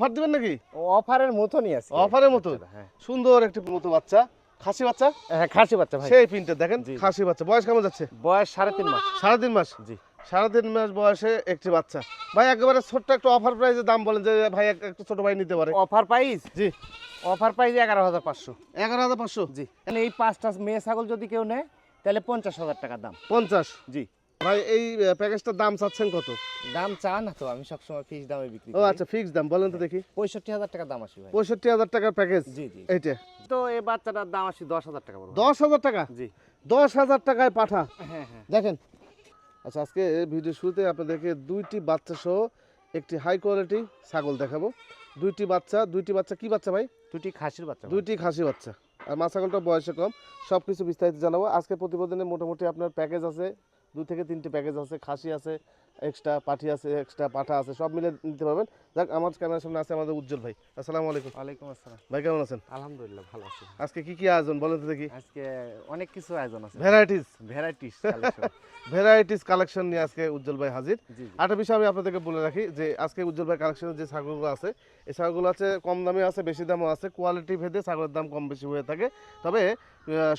Offer দিবেন নাকি? অফারের মতনই আছে। অফারের মতো? হ্যাঁ। সুন্দর একটি মতো বাচ্চা খাসি বাচ্চা? হ্যাঁ খাসি বাচ্চা ভাই। সেই প্রিন্টে দেখেন। খাসি বাচ্চা। বয়স কেমন যাচ্ছে? বয়স সাড়ে তিন মাস। সাড়ে তিন মাস? জি। সাড়ে তিন মাস বয়সে একটি বাচ্চা। ভাই একেবারে ছোট্ট একটা অফার প্রাইসে দাম বলেন যে ভাই এক- একটু ছোট ভাই নিতে পারে। অফার প্রাইস জি। অফার প্রাইস এগারো হাজার পাঁচশো। এগারো হাজার পাঁচশো? জি। মানে এই পাঁচটা মেয়ে ছাগল যদি কেউ নেয় তাহলে পঞ্চাশ হাজার টাকা দাম। পঞ্চাশ? জি। ভাই এই প্যাকেজটার দাম চাচ্ছেন কত? দাম চা না তো আমি সবসময় ফিক্স দামে বিক্রি ও আচ্ছা ফিক্স দাম বলেন তো দেখি। পঁয়ষট্টি হাজার টাকা দাম আসি ভাই। পঁয়ষট্টি হাজার টাকার প্যাকেজ জি জি। এইটা তো এই বাচ্চাটার দাম আসি দশ হাজার টাকা দশ হাজার টাকা? জি। দশ হাজার টাকায় পাঠা। হ্যাঁ হ্যাঁ। দেখেন। আচ্ছা আজকে ভিডিও শুরুতে আপনাদেরকে দুইটি বাচ্চা সহ একটি হাই কোয়ালিটি ছাগল দেখাবো। দুইটি বাচ্চা দুইটি বাচ্চা কি বাচ্চা ভাই? দুটি খাসির বাচ্চা দুইটি খাসি বাচ্চা। আর মা ছাগলটা বয়সে কম। সব কিছু বিস্তারিত জানাব। আজকে প্রতিবেদনে মোটামুটি আপনার প্যাকেজ আছে দুই থেকে তিনটে প্যাকেজ আছে, খাসি আছে এক্সট্রা পাঠি আছে এক্সট্রা পাঠা আছে, সব মিলে নিতে পারবেন। যাক আমার ক্যামেরার সামনে আছে আমাদের উজ্জ্বল ভাই। আসসালামু আলাইকুম। ওয়ালাইকুম আসসালাম। ভাই কেমন আছেন? আলহামদুলিল্লাহ ভালো আছি। আজকে কি কি আয়োজন বলেন তো দেখি। আজকে অনেক কিছু আয়োজন আছে। ভ্যারাইটিস ভ্যারাইটিস ভ্যারাইটিস কালেকশন নিয়ে আজকে উজ্জ্বল ভাই হাজির। জি বিষয় আমি আপনাদেরকে বলে রাখি যে আজকে উজ্জ্বল ভাই কালেকশনের যে ছাগলগুলো আছে এই ছাগলগুলো আছে কম দামে আছে বেশি দামও আছে কোয়ালিটি ভেদে ছাগলের দাম কম বেশি হয়ে থাকে। তবে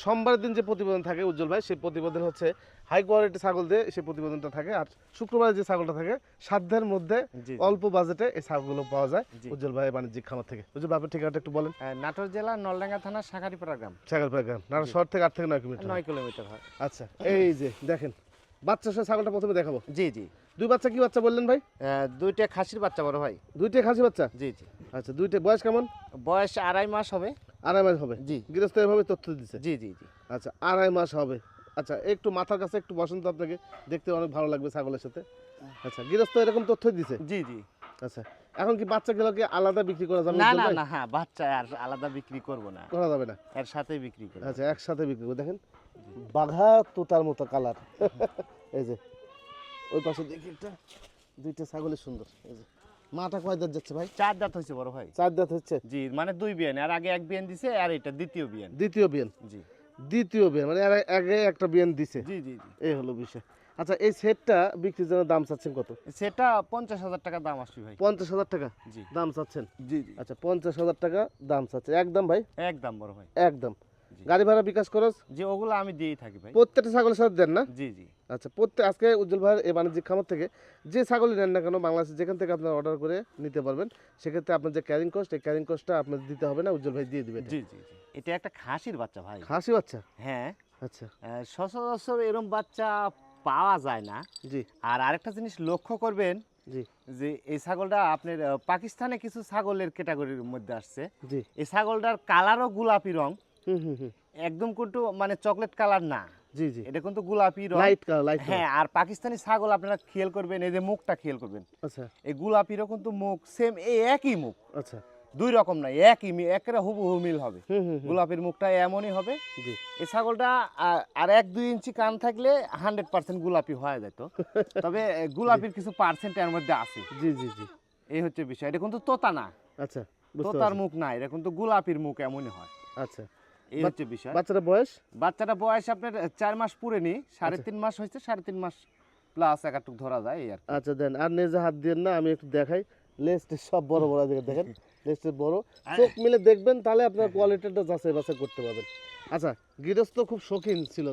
সোমবারের দিন যে প্রতিবেদন থাকে উজ্জ্বল ভাই সেই প্রতিবেদন হচ্ছে হাই কোয়ালিটি ছাগল দিয়ে সেই প্রতিবেদনটা থাকে। আর শুক্রবারে যে ছাগলটা থাকে সাধ্যের মধ্যে অল্প বাজেটে এই ছাগলগুলো পাওয়া যায় উজ্জ্বল ভাই বাণিজ্যিক খামার থেকে। উজ্জ্বল ভাই আপনার ঠিকানাটা একটু বলেন। নাটোর জেলা নলডাঙ্গা থানা শাখারিপাড়া গ্রাম। ছাগলপাড়া গ্রাম। না শহর থেকে আট থেকে নয় কিলোমিটার। নয় কিলোমিটার হয়। আচ্ছা এই যে দেখেন বাচ্চা সহ ছাগলটা প্রথমে দেখাবো। জি জি। দুই বাচ্চা কি বাচ্চা বললেন ভাই? দুইটা খাসির বাচ্চা বড় ভাই। দুইটা খাসি বাচ্চা? জি জি। আচ্ছা দুইটা বয়স কেমন? বয়স আড়াই মাস হবে। আড়াই মাস হবে। জি। গৃহস্থ এভাবে তথ্য দিচ্ছে জি জি জি। আচ্ছা আড়াই মাস হবে। আচ্ছা একটু মাথার কাছে একটু বসন্ত আপনাকে। দেখতে অনেক ভালো লাগবে ছাগলের সাথে। আচ্ছা গৃহস্থ এরকম তথ্য দিছে? জি জি। আচ্ছা। এখন কি বাচ্চাগুলোকে আলাদা বিক্রি করা যাবে না না না হ্যাঁ বাচ্চা আর আলাদা বিক্রি করব না। করা যাবে না। এর সাথেই বিক্রি করব। আচ্ছা একসাথে বিক্রি করব। দেখেন বাঘা তোতার মতো কালার। এই যে ওই পাশে দেখি একটা দুইটা ছাগলের সুন্দর। এই যে মাটা কয় দাঁত যাচ্ছে ভাই? চার দাঁত হয়েছে বড় ভাই। চার দাঁত হচ্ছে? জি মানে দুই বিয়ান আর আগে এক বিয়ান দিছে আর এটা দ্বিতীয় বিয়ান। দ্বিতীয় বিয়ান। জি। দ্বিতীয় বিয়ান মানে আগে একটা বিয়ান দিছে। জি জি জি। এই হলো বিষয়। আচ্ছা এই সেটটা বিক্রির জন্য দাম চাচ্ছেন কত? সেটা পঞ্চাশ হাজার টাকা দাম আসবে ভাই। পঞ্চাশ হাজার টাকা জি। দাম চাচ্ছেন? জি জি। আচ্ছা পঞ্চাশ হাজার টাকা দাম চাচ্ছে। একদম ভাই? একদম বড় ভাই। একদম। গাড়ি ভাড়া বিকাশ খরচ? যে ওগুলো আমি দিয়েই থাকি ভাই। প্রত্যেকটা ছাগলের সাথে দেন না? জি জি। আচ্ছা প্রত্যেক আজকে উজ্জ্বল ভাইয়ের এই বাণিজ্যিক খামার থেকে যে ছাগলই নেন না কেন বাংলাদেশে যেখান থেকে আপনার অর্ডার করে নিতে পারবেন সেক্ষেত্রে আপনার যে ক্যারিং কস্ট এই ক্যারিং কস্টটা আপনার দিতে হবে না উজ্জ্বল ভাই দিয়ে দিবেন জি জি জি। এটা একটা খাসির বাচ্চা ভাই। খাসি বাচ্চা? হ্যাঁ। আচ্ছা। সচরাচর এরম বাচ্চা পাওয়া যায় না। জি। আর আরেকটা জিনিস লক্ষ্য করবেন জি। যে এই ছাগলটা আপনার পাকিস্তানে কিছু ছাগলের ক্যাটাগরির মধ্যে আসছে। জি। এই ছাগলটার কালারও গোলাপি রং। হুম হুম হুম। একদম কিন্তু মানে চকলেট কালার না। জি জি। এটা কিন্তু গোলাপি রং। লাইট কালার লাইট হ্যাঁ আর পাকিস্তানি ছাগল আপনারা খেয়াল করবেন এই যে মুখটা খেয়াল করবেন। আচ্ছা। এই গোলাপিরও কিন্তু মুখ সেম এই একই মুখ। আচ্ছা। দুই রকম নাই একই একেবারে হুবহু মিল হবে। গোলাপির মুখটা এমনই হবে জি। এই ছাগলটা আর এক দুই ইঞ্চি কান থাকলে হান্ড্রেড পার্সেন্ট গোলাপি হয়ে যেত তবে গোলাপির কিছু পার্সেন্ট এর মধ্যে আছে। জি জি জি। এই হচ্ছে বিষয় এটা কিন্তু তোতা না। আচ্ছা তোতার মুখ না এটা কিন্তু গোলাপির মুখ এমনই হয়। আচ্ছা। এই হচ্ছে বিষয়। বাচ্চাটা বয়স? বাচ্চাটা বয়স আপনার চার মাস পুরে নি সাড়ে আচ্ছা। তিন মাস হয়েছে সাড়ে তিন মাস প্লাস একাটুক ধরা যায় এই আর আচ্ছা দেন আর নেজে হাত দিয়ে না আমি একটু দেখাই। লেস্ট সব বড় বড় দিকে দেখেন। লেস্ট বড়। চোখ মিলে দেখবেন তাহলে আপনার কোয়ালিটিটা যাচাই বাছাই করতে পারবেন। আচ্ছা গৃহস্থ খুব শৌখিন ছিল।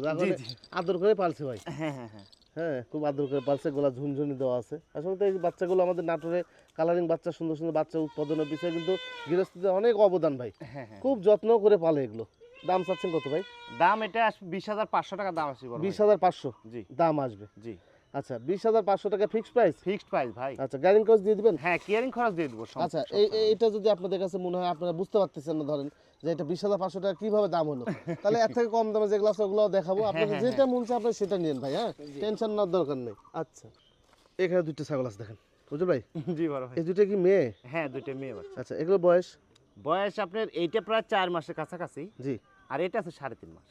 আদর করে পালছে ভাই। হ্যাঁ হ্যাঁ হ্যাঁ। হ্যাঁ খুব আদর করে পালছে গোলা ঝুনঝুনি দেওয়া আছে। আসলে তো এই বাচ্চাগুলো আমাদের নাটোরে কালারিং বাচ্চা সুন্দর সুন্দর বাচ্চা উৎপাদনের বিষয়ে কিন্তু গৃহস্থতে অনেক অবদান ভাই। হ্যাঁ খুব যত্ন করে পালে এগুলো। দাম চাচ্ছেন কত ভাই? দাম এটা বিশ হাজার পাঁচশো টাকা দাম আসবে বিশ হাজার পাঁচশো। জি। দাম আসবে। জি। আচ্ছা বিশ হাজার পাঁচশো টাকা ফিক্সড প্রাইস ফিক্সড প্রাইস ভাই। আচ্ছা কস্ট দিয়ে দিবেন? হ্যাঁ কিয়ারিং খরচ দিয়ে দেবো আচ্ছা সব এই এটা যদি আপনাদের কাছে মনে হয় আপনারা বুঝতে পারতেছেন না ধরেন যে এটা বিশ হাজার পাঁচশো টাকা কীভাবে দাম হলো। তাহলে এর থেকে কম দামে যেগুলো আছে ওগুলো দেখাবো আপনাদের হ্যাঁ, যেটা মন চায় আপনি সেটা নিন ভাই হ্যাঁ? টেনশন নেওয়ার দরকার নেই। আচ্ছা এখানে দুটো ছাগল আছে দেখেন। বুঝল ভাই? জি বড় ভাই। এই দুটো কি মেয়ে? হ্যাঁ দুইটা মেয়ে আচ্ছা এগুলো বয়স? বয়স আপনার এইটা প্রায় চার মাসের কাছাকাছি। জি। আর এটা আছে সাড়ে তিন মাস।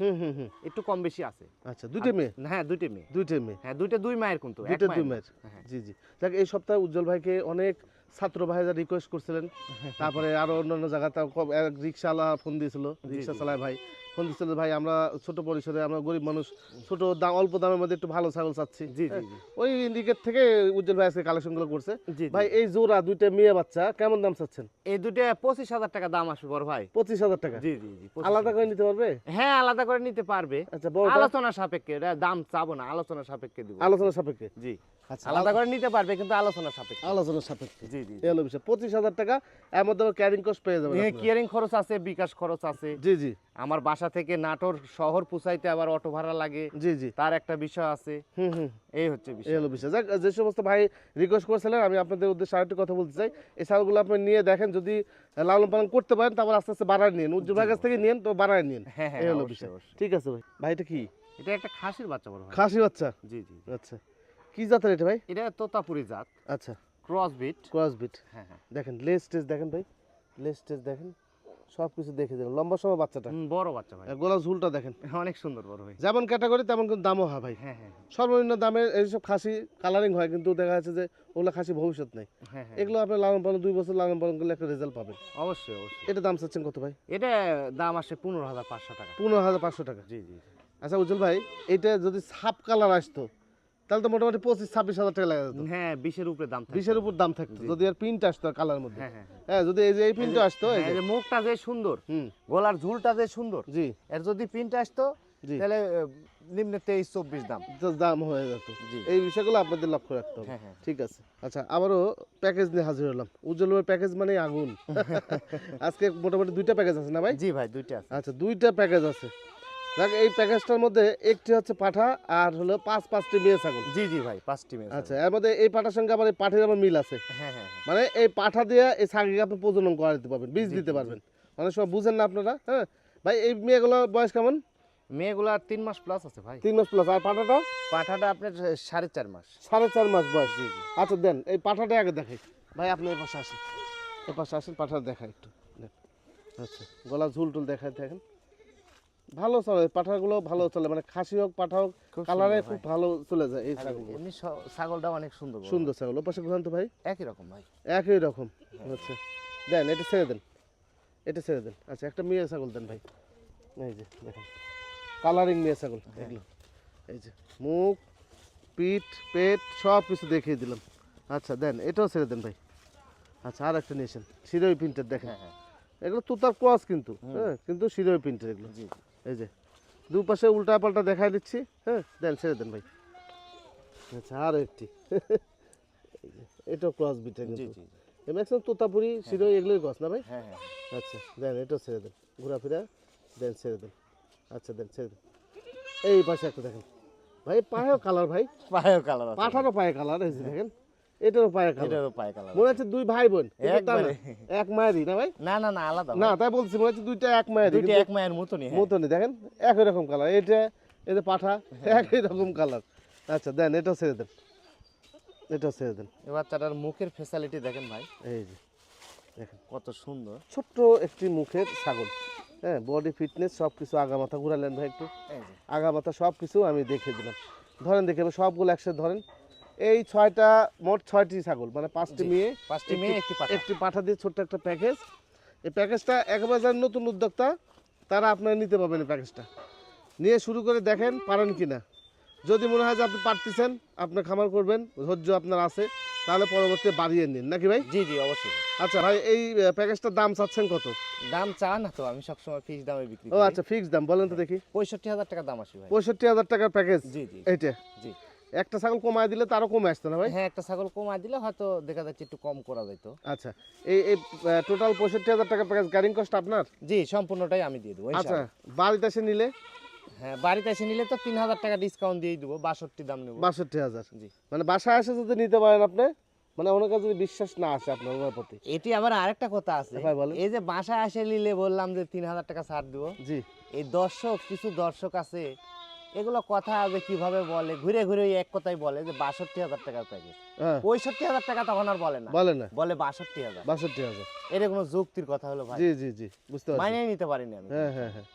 একটু কম বেশি আছে। আচ্ছা দুইটা মেয়ে? হ্যাঁ দুইটা মেয়ে। দুইটা মেয়ে। হ্যাঁ দুইটা দুই মায়ের কিন্তু দুইটা দুই মায়ের না। হ্যাঁ জি জি। দেখ এই সপ্তাহে উজ্জ্বল ভাইকে অনেক ছাত্র ভাইরা রিকোয়েস্ট করছিলেন। তারপরে আরও অন্যান্য জায়গাতে রিক্সাওয়ালা ফোন দিয়েছিল রিক্সা চালায় ভাই। ফোন দিচ্ছিল ভাই আমরা ছোট পরিসরে আমরা গরিব মানুষ ছোট দাম অল্প দামের মধ্যে একটু ভালো ছাগল চাচ্ছি। জি হ্যাঁ, ওই ইন্ডিকেট থেকে উজ্জ্বল ভাই আজকে কালেকশনগুলো করছে। ভাই এই জোড়া দুইটা মেয়ে বাচ্চা কেমন দাম চাচ্ছেন? এই দুটো পঁচিশ হাজার টাকা দাম আসবে বড় ভাই। পঁচিশ হাজার টাকা? জি জি আলাদা করে নিতে পারবে? হ্যাঁ আলাদা করে নিতে পারবে। আচ্ছা আলোচনা সাপেক্ষে দাম চাবো না আলোচনা সাপেক্ষে দিব। আলোচনা সাপেক্ষে? জি। আচ্ছা আলাদা করে নিতে পারবে কিন্তু আলোচনা সাপেক্ষে। আলোচনা সাপেক্ষে। জি জি। এই হলো বিষয়। পঁচিশ হাজার টাকা এর মধ্যে ক্যারিং কস্ট পেয়ে যাবেন আপনারা। কিয়ারিং খরচ আছে বিকাশ খরচ আছে। জি জি। আমার বাসা থেকে নাটোর শহর পুষাইতে আবার অটো ভাড়া লাগে। জি জি। তার একটা বিষয় আছে। হুম হুম। এই হচ্ছে এই বিষয় হলো বিষয়। যাক যে সমস্ত ভাই রিকোয়েস্ট করেছিলেন আমি আপনাদের উদ্দেশ্যে আরেকটি কথা বলতে চাই। এই ছাগলগুলো আপনি নিয়ে দেখেন যদি লালন পালন করতে পারেন তারপর আস্তে আস্তে বাড়ায় নিন। উজ্জ্বল ভাইয়ের কাছ থেকে নিন তো বাড়ায় নিন। হ্যাঁ হ্যাঁ এই হলো বিষয়। ঠিক আছে ভাই। ভাই এটা কি? এটা একটা খাসির বাচ্চা বড় ভাই খাসি বাচ্চা? জি জি। আচ্ছা। কি জাতের এটা ভাই? এটা তোতাপুরি জাত। আচ্ছা। ক্রস বিট ক্রস বিট হ্যাঁ হ্যাঁ। দেখেন লেস টেস দেখেন ভাই। লেস টেস দেখেন। সব কিছু দেখে দিলাম। লম্বা সময় বাচ্চাটা। বড় বাচ্চা ভাই। গলা ঝুলটা দেখেন। অনেক সুন্দর বড় ভাই। যেমন ক্যাটাগরি তেমন কিন্তু দামও হয় ভাই। হ্যাঁ হ্যাঁ হ্যাঁ, সর্বনিম্ন দামের এইসব খাসি কালারিং হয় কিন্তু দেখা যাচ্ছে যে ওগুলো খাসি ভবিষ্যৎ নেই। হ্যাঁ হ্যাঁ। এগুলো আপনি লালন পালন দুই বছর লালন পালন করলে একটা রেজাল্ট পাবেন। অবশ্যই অবশ্যই। এটা দাম চাচ্ছেন কত ভাই? এটা দাম আসে পনেরো হাজার পাঁচশো টাকা। পনেরো হাজার পাঁচশো টাকা। জি জি জি। আচ্ছা উজ্জ্বল ভাই এটা যদি সাপ কালার আসতো তাহলে তো মোটামুটি পঁচিশ ছাব্বিশ হাজার টাকা লাগা যেত। হ্যাঁ বিশের উপরে দাম বিশের উপর দাম থাকতো যদি আর প্রিন্ট আসতো কালার মধ্যে। হ্যাঁ হ্যাঁ হ্যাঁ। হ্যাঁ যদি এই যে এই প্রিন্ট আসতো এই যে। মুখটা যে সুন্দর হুম। গলার ঝুলটা যে সুন্দর জি। এর যদি প্রিন্ট আসতো তাহলে নিম্নে তেইশ চব্বিশ দাম। দাম হয়ে যেত। এই বিষয়গুলো আপনাদের লক্ষ্য রাখতে হবে। ঠিক আছে। আচ্ছা আবারও প্যাকেজ নিয়ে হাজির হলাম। উজ্জ্বল প্যাকেজ মানে আগুন। আজকে মোটামুটি দুইটা প্যাকেজ আছে না ভাই? জি ভাই দুইটা আছে। আচ্ছা দুইটা প্যাকেজ আছে। দেখ এই প্যাকেজটার মধ্যে একটি হচ্ছে পাঠা আর হলো পাঁচ পাঁচটি মেয়ে ছাগল। জি জি ভাই পাঁচটি মেয়ে আচ্ছা এর মধ্যে এই পাঠার সঙ্গে আবার এই পাঠের আবার মিল আছে। হ্যাঁ হ্যাঁ হ্যাঁ। মানে এই পাঠা দিয়ে এই ছাগলকে আপনি প্রজনন করা দিতে পারবেন বীজ দিতে পারবেন। অনেক সময় বুঝেন না আপনারা হ্যাঁ? ভাই এই মেয়েগুলোর বয়স কেমন? মেয়েগুলার তিন মাস প্লাস আছে ভাই। তিন মাস প্লাস আর পাঠাটা? পাঠাটা আপনার সাড়ে চার মাস। সাড়ে চার মাস বয়স জি জি। আচ্ছা দেন এই পাঠাটা আগে দেখাই। ভাই আপনি এই পাশে আসেন। এই পাশে আসেন পাঠাটা দেখাই একটু। আচ্ছা। গলা ঝুল টুল দেখাই দেখেন। ভালো চলে পাঠাগুলো ভালো চলে মানে খাসি হোক পাঠা হোক কালারে খুব ভালো চলে যায় এই ছাগলগুলো। এমনি ছাগলটা অনেক সুন্দর সুন্দর ছাগল পাশে ঘুরান তো ভাই। একই রকম ভাই। একই রকম আচ্ছা। দেন এটা ছেড়ে দেন। এটা ছেড়ে দেন। আচ্ছা একটা মেয়ে ছাগল দেন ভাই। এই যে দেখেন। কালারিং মেয়ে ছাগল এগুলো এই যে মুখ পিঠ পেট সব কিছু দেখিয়ে দিলাম। আচ্ছা দেন এটাও ছেড়ে দেন ভাই। আচ্ছা আর একটা নিয়েছেন শিরোই প্রিন্টের দেখেন। হ্যাঁ হ্যাঁ। এগুলো তুতার ক্রস কিন্তু হ্যাঁ কিন্তু শিরোই প্রিন্টের এগুলো। জি। এই যে দুপাশে উল্টা পাল্টা দেখাই দিচ্ছি হ্যাঁ? দেন ছেড়ে দেন ভাই। আচ্ছা আর একটি। এটা ক্রস বিটে জি কিন্তু ম্যাক্সিমাম তোতাপুরি শিরোই এগুলোই গছ না ভাই? হ্যাঁ হ্যাঁ। আচ্ছা দেন এটাও ছেড়ে দেন। ঘোরাফেরা দেন ছেড়ে দেন। আচ্ছা দেন ছেড়ে দেন। এই পাশে একটা দেখেন। ভাই পায়েও কালার ভাই। পায়ের কালার আছে পাঠারও পায়ে কালার এই যে দেখেন। এটারও পায়ে কালার এটারও পায়ে কালার মনে হচ্ছে দুই ভাই বোন। এক মায়েরই না ভাই? না না না আলাদা না তাই বলছি মনে হচ্ছে দুইটা এক মায়েরই দুইটা এক মায়ের মতনই হ্যাঁ। মতনই। দেখেন একই রকম কালার এটা এটা পাঠা একই রকম কালার আচ্ছা দেন এটাও ছেড়ে দেন। এটাও ছেড়ে দেন। এই বাচ্চাটার মুখের ফ্যাসিলিটি দেখেন ভাই। এই যে দেখেন। কত সুন্দর। ছোট্ট একটি মুখের ছাগল। হ্যাঁ বডি ফিটনেস সব কিছু আগা মাথা ঘুরালেন ভাই একটু। এই যে। আগা মাথা সব কিছু আমি দেখে দিলাম। ধরেন দেখে সবগুলো একসাথে ধরেন। এই ছয়টা মোট ছয়টি ছাগল মানে পাঁচটি মেয়ে পাঁচটি মেয়ে একটি পাঠা। একটি পাঠা দিয়ে ছোট্ট একটা প্যাকেজ। এই প্যাকেজটা একেবারে যারা নতুন উদ্যোক্তা তারা আপনারা নিতে পারবেন এই প্যাকেজটা। নিয়ে শুরু করে দেখেন পারেন কি না যদি মনে হয় যে আপনি পারতেছেন আপনার খামার করবেন ধৈর্য আপনার আছে তাহলে পরবর্তীতে বাড়িয়ে নিন। নাকি ভাই? জি জি অবশ্যই। আচ্ছা ভাই এই প্যাকেজটার দাম চাচ্ছেন কত? দাম চান না তো আমি সবসময় ফিক্স দামে বিক্রি ও আচ্ছা ফিক্স দাম বলেন তো দেখি। পঁয়ষট্টি হাজার টাকা দাম আসে ভাই। পঁয়ষট্টি হাজার টাকার প্যাকেজ। জি জি। এইটা? জি। একটা ছাগল কমায় দিলে তারও কমে আসতো না ভাই? হ্যাঁ একটা ছাগল কমায় দিলে হয়তো দেখা যাচ্ছে একটু কম করা যেত আচ্ছা এই এই টোটাল পঁয়ষট্টি হাজার টাকার প্যাকেজ গাড়িং কস্ট আপনার? জি সম্পূর্ণটাই আমি দিয়ে দেবো আচ্ছা বাড়িতে এসে নিলে? হ্যাঁ বাড়িতে এসে নিলে তো তিন হাজার টাকা ডিসকাউন্ট দিয়ে দেবো বাষট্টি দাম নেব। বাষট্টি হাজার? জি। মানে বাসায় এসে যদি নিতে পারেন আপনি মানে ওনার কাছে যদি বিশ্বাস না আসে আপনার ওনার প্রতি। এটি আবার আরেকটা কথা আছে ভাই বলেন। এই যে বাসায় আসে নিলে বললাম যে তিন হাজার টাকা ছাড় দেবো। জি। এই দর্শক কিছু দর্শক আছে এগুলো কথা যে কীভাবে বলে? ঘুরে ঘুরে এক কথাই বলে যে বাষট্টি হাজার টাকার প্যাকেজ। হ্যাঁ। পঁয়ষট্টি হাজার টাকা তখন আর বলে না। বলে না। বলে বাষট্টি হাজার। বাষট্টি হাজার। এটা কোনো যুক্তির কথা হলো ভাই। জি জি জি বুঝতে পারছি। মানিয়ে নিতে পারিনি আমি। হ্যাঁ হ্যাঁ হ্যাঁ।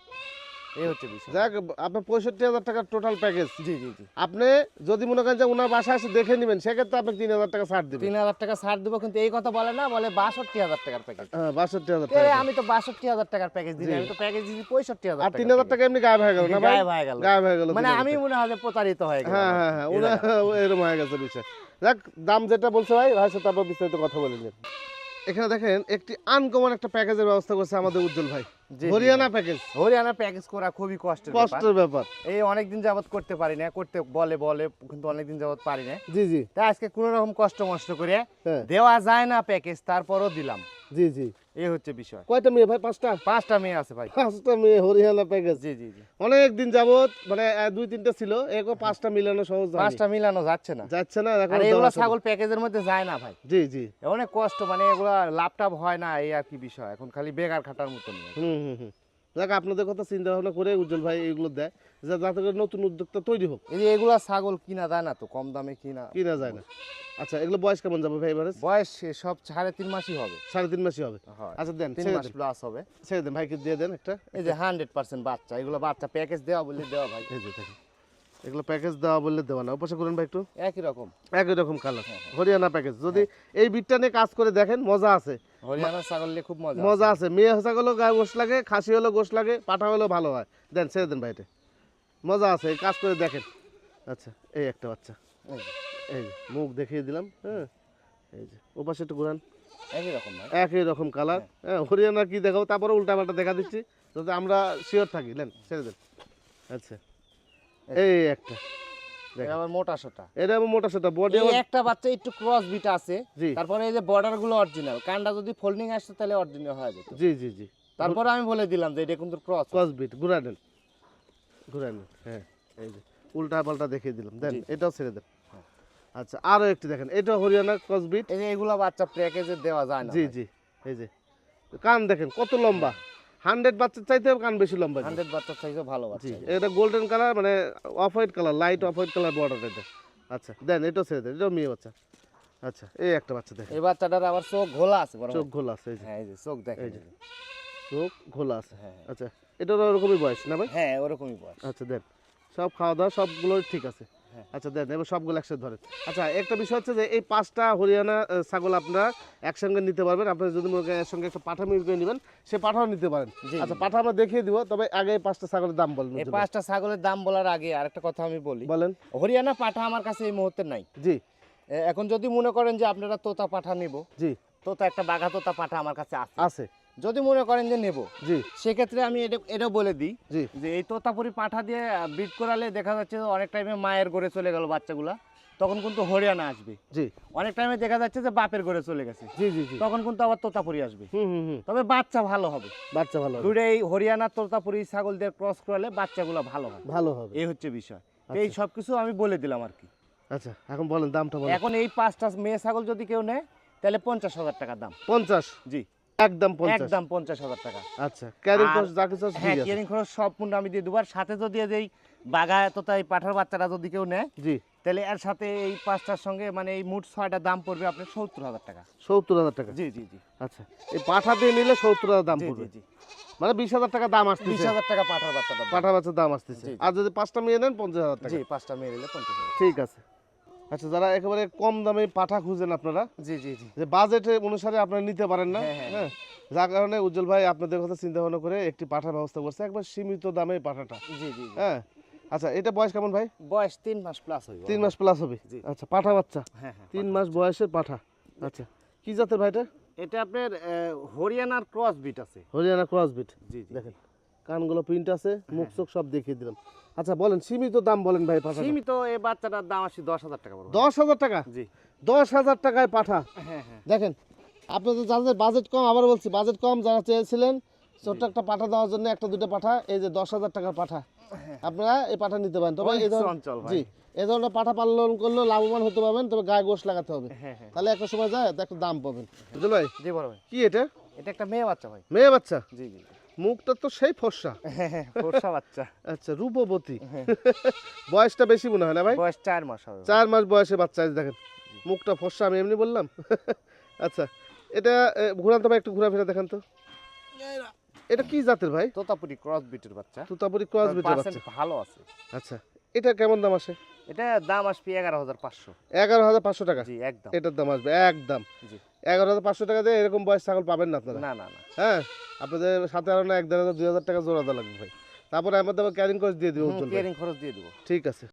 এই হচ্ছে বিষয়। যাক আপনার পঁয়ষট্টি হাজার টাকার টোটাল প্যাকেজ জি জি জি। আপনি যদি মনে করেন যে ওনার বাসায় এসে দেখে নেবেন সেক্ষেত্রে আপনি তিন হাজার টাকা ছাড় দিবেন। তিন হাজার টাকা ছাড় দেবো কিন্তু এই কথা বলে না বলে বাষট্টি হাজার টাকার প্যাকেজ হ্যাঁ বাষট্টি হাজার টাকা। আমি তো বাষট্টি হাজার টাকার প্যাকেজ দিই আমি তো প্যাকেজ দিচ্ছি পঁয়ষট্টি হাজার আর তিন হাজার টাকা এমনি গায়েব হয়ে গেল না গায়েব হয়ে গেল। গায়েব হয়ে গেল মানে আমি মনে হয় প্রতারিত হয়ে গেল হ্যাঁ হ্যাঁ হ্যাঁ এরকম হয়ে গেছে বিষয়। যাক দাম যেটা বলছে ভাই ভাই সাথে আপনার বিস্তারিত কথা বলে নিন এখানে দেখেন একটি আনকমন একটা প্যাকেজের ব্যবস্থা করছে আমাদের উজ্জ্বল ভাই। হরিয়ানা প্যাকেজ হরিয়ানা প্যাকেজ করা খুবই কষ্টের ব্যাপার। কষ্টের ব্যাপার। এই অনেকদিন যাবত করতে পারি না করতে বলে বলে কিন্তু অনেকদিন যাবত পারি না। জি জি। তাই আজকে কোনো রকম কষ্ট মষ্ট করে হ্যাঁ। দেওয়া যায় না প্যাকেজ তারপরও দিলাম। জি জি। হচ্ছে বিষয়। কয়টা মেয়ে ভাই? পাঁচটা? পাঁচটা মেয়ে আছে ভাই। পাঁচটা মেয়ে হরিয়ানা প্যাকেজ জি জি জি। অনেক দিন যাবত মানে দুই তিনটা ছিল পাঁচটা মিলানো সহজ পাঁচটা মিলানো যাচ্ছে না। যাচ্ছে না আর এগুলো ছাগল প্যাকেজের মধ্যে যায় না ভাই। জি জি। অনেক কষ্ট মানে এগুলো লাভ টাভ হয় না এই আর কি বিষয়। এখন খালি বেকার খাটার মতন। হুম হুম হুম। দেখ আপনাদের কথা চিন্তা ভাবনা করে উজ্জ্বল ভাই এগুলো দেয়। যাতে করে নতুন উদ্যোক্তা তৈরি হোক। এই যে এগুলা ছাগল কিনা যায় না তো কম দামে কিনা। কিনা যায় না। আচ্ছা এগুলো বয়স কেমন যাবে ভাই বয়স সব সাড়ে তিন মাসই হবে। সাড়ে তিন মাসই হবে। আচ্ছা দেন তিন মাস প্লাস হবে। ছেড়ে দেন ভাইকে দিয়ে দেন একটা। এই যে হান্ড্রেড পার্সেন্ট বাচ্চা এগুলো বাচ্চা প্যাকেজ দেওয়া বলে দেওয়া ভাই। এই যে এগুলো প্যাকেজ দেওয়া বললে দেওয়া না। অবশ্যই করুন ভাই একটু। একই রকম। একই রকম কালার হরিয়ানা প্যাকেজ যদি এই বিটটা নিয়ে কাজ করে দেখেন মজা আছে। হরিয়ানা ছাগল নিয়ে খুব মজা মজা আছে। মেয়ে ছাগল গায়ে গোশ লাগে খাসি হলো গোশ লাগে পাঠা হলেও ভালো হয়। দেন ছেড়ে দেন ভাইটে মজা আছে এই কাজ করে দেখেন। আচ্ছা এই একটা বাচ্চা। এই যে, এই মুখ দেখিয়ে দিলাম হ্যাঁ। এই যে ও পাশে একটু ঘুরান। একই রকম একই রকম কালার হ্যাঁ। হরিয়ানা কি দেখাবো? তারপরে উল্টা পাল্টা দেখা দিচ্ছি যাতে আমরা শিওর থাকি। নেন ছেড়ে দেন। আচ্ছা এই একটা। এই আবার মোটা সোটা। এটা আমার মোটা সোটা বডি একটা বাচ্চা একটু ক্রস বিট আছে। জি। তারপরে এই যে বর্ডারগুলো অরিজিনাল কানটা যদি ফোল্ডিং আসতো তাহলে অরিজিনাল হয়ে যেত। জি জি জি। তারপরে আমি বলে দিলাম যে এটা কিন্তু ক্রস ক্রস বিট ঘুরা দেন ঘুরা নেন হ্যাঁ এই যে উল্টা পাল্টা দেখিয়ে দিলাম। দেন এটাও ছেড়ে দেন। আচ্ছা আরও একটি দেখেন এটা হরিয়ানা ক্রস বিট এই এগুলো বাচ্চা প্যাকেজে দেওয়া যায় না জি জি এই যে কান দেখেন কত লম্বা। হান্ড্রেড বাচ্চার চাইতে কান বেশি লম্বা হান্ড্রেড বাচ্চার সাইজও ভালো জি এটা গোল্ডেন কালার মানে off white colour light off white colour border এটা আচ্ছা দেন এটাও ছেড়ে দেন এটাও মেয়ে বাচ্চা। আচ্ছা এই একটা বাচ্চা দেখেন। এই বাচ্চাটার আবার চোখ ঘোলা আছে চোখ ঘোলা আছে এই যে। হ্যাঁ চোখ দেখেন চোখ ঘোলা আছে। হ্যাঁ। আচ্ছা এটারও ওরকমই বয়স না ভাই? হ্যাঁ ওরকমই বয়স। আচ্ছা দেন। সব খাওয়া দাওয়া সবগুলো ঠিক আছে। হ্যাঁ। আচ্ছা দেন এবার সবগুলো একসাথে ধরেন। আচ্ছা একটা বিষয় হচ্ছে যে এই পাঁচটা হরিয়ানা ছাগল আপনারা একসঙ্গে নিতে পারবেন। আপনারা যদি সঙ্গে একটা পাঠা মিল করে নেবেন সে পাঠাও নিতে পারেন। আচ্ছা পাঠা আমরা দেখিয়ে দিব তবে আগে এই পাঁচটা ছাগলের দাম বলেন। এই পাঁচটা ছাগলের দাম বলার আগে আরেকটা কথা আমি বলি। বলেন। হরিয়ানা পাঠা আমার কাছে এই মুহূর্তে নাই। জি। এখন যদি মনে করেন যে আপনারা তোতা পাঠা নিব জি। তোতা একটা বাঘা তোতা পাঠা আমার কাছে আছে। আছে। যদি মনে করেন যে নেব জি। সেক্ষেত্রে আমি এটা এটাও বলে দিই জি। যে এই তোতাপুরি পাঠা দিয়ে বিট করালে দেখা যাচ্ছে অনেক টাইমে মায়ের ঘরে চলে গেল বাচ্চাগুলা তখন কিন্তু হরিয়ানা আসবে। জি। অনেক টাইমে দেখা যাচ্ছে যে বাপের ঘরে চলে গেছে। জি জি জি। তখন কিন্তু আবার তোতাপুরি আসবে। হুম হুম হুম। তবে বাচ্চা ভালো হবে। বাচ্চা ভালো হবে। দুটো এই হরিয়ানা তোতাপুরি ছাগল দিয়ে ক্রস করালে বাচ্চাগুলো ভালো হয় ভালো হবে। এই হচ্ছে বিষয়। এই সব কিছু আমি বলে দিলাম আর কি। আচ্ছা এখন বলেন দামটা বলেন। এখন এই পাঁচটা মেয়ে ছাগল যদি কেউ নেয় তাহলে পঞ্চাশ হাজার টাকা দাম। পঞ্চাশ? জি। একদম একদম টাকা। আচ্ছা ক্যারিং খরচ যা কিছু আছে হ্যাঁ ঠিক খরচ সব আমি দিয়ে দেবো। সাথে যদি এই যে এই বাঘা তোতা এই পাঠার বাচ্চারা যদি কেউ নেয় জি। তাহলে এর সাথে এই পাঁচটার সঙ্গে মানে এই মোট ছয়টা দাম পড়বে আপনার সত্তর হাজার টাকা। সত্তর হাজার টাকা? জি জি জি। আচ্ছা এই পাঠা দিয়ে নিলে সত্তর হাজার দাম পড়বে? জি। মানে বিশ হাজার টাকা দাম বিশ হাজার টাকা পাঠার বাচ্চাটা বাচ্চার দাম আসতেছে। আর যদি পাঁচটা মেয়ে নেন পঞ্চাশ হাজার টাকা। জি পাঁচটা মেয়ে নিলে পঞ্চাশ হাজার ঠিক আছে। আচ্ছা যারা একেবারে কম দামে পাঠা খুঁজেন আপনারা জি জি জি। যে বাজেট অনুসারে আপনারা নিতে পারেন না হ্যাঁ, হ্যাঁ, হ্যাঁ। যার কারণে উজ্জ্বল ভাই আপনাদের কথা চিন্তা ভাবনা করে একটি পাঠার ব্যবস্থা করছে একবার সীমিত দামে পাঠাটা। জি জি। হ্যাঁ? আচ্ছা এটা বয়স কেমন ভাই? বয়স তিন মাস প্লাস হইব। তিন মাস প্লাস হবে। আচ্ছা পাঠা বাচ্চা? হ্যাঁ হ্যাঁ তিন মাস বয়সের পাঠা। আচ্ছা কি জাতের ভাইটা এটা? আপনার হরিয়ানার ক্রস বিট আছে। হরিয়ানা ক্রস বিট জি জি। দেখেন কানগুলো প্রিন্ট আছে মুখ চোখ সব দেখিয়ে দিলাম। আচ্ছা বলেন সীমিত দাম বলেন ভাই পাঠা সীমিত এই বাচ্চাটার দাম আসি দশ হাজার টাকা দশ হাজার টাকা? জি। দশ হাজার টাকায় পাঠা। হ্যাঁ হ্যাঁ। দেখেন আপনাদের যাদের বাজেট কম আবার বলছি বাজেট কম যারা চেয়েছিলেন ছোট্ট একটা পাঠা দেওয়ার জন্য একটা দুটো পাঠা এই যে দশ হাজার টাকার পাঠা আপনারা এই পাঠা নিতে পারেন। তবে এই ভাই। জি এই ধরনের পাঠা পালন করলে লাভবান হতে পারবেন তবে গায়ে গোশ লাগাতে হবে। হ্যাঁ হ্যাঁ। তাহলে একটা সময় যায় একটা দাম পাবেন। বুঝলো ভাই জি বড় ভাই। কি এটা? এটা একটা মেয়ে বাচ্চা ভাই। মেয়ে বাচ্চা? জি জি। মুখটা তো সেই ফর্সা। হ্যাঁ হ্যাঁ ফর্সা বাচ্চা। আচ্ছা রূপবতী। বয়সটা বেশি মনে হয় না ভাই? বয়স চার মাস হবে। চার মাস বয়সে বাচ্চা দেখেন। মুখটা ফর্সা আমি এমনি বললাম। আচ্ছা এটা ঘুরান তো ভাই একটু ঘোরাফেরা দেখান তো। এটা কি জাতের ভাই? তোতাপুরি ক্রস বিটের বাচ্চা। তুতাপুরি ক্রস বিটের বাচ্চা। ভালো আছে। আচ্ছা এটা কেমন দাম আসে? এটা দাম আসবে এগারো হাজার পাঁচশো। এগারো হাজার পাঁচশো টাকা? জি একদম। এটার দাম আসবে একদম। জি। এগারো হাজার পাঁচশো টাকা দিয়ে এরকম বয়স ছাগল পাবেন না আপনারা? না না না। হ্যাঁ? আপনাদের সাথে আরও না এক দেড় হাজার দুই হাজার টাকা জোড়া লাগবে ভাই। তারপরে আমাদের ক্যারিং খরচ দিয়ে দিব ক্যারিং খরচ দিয়ে দেবো। ঠিক আছে।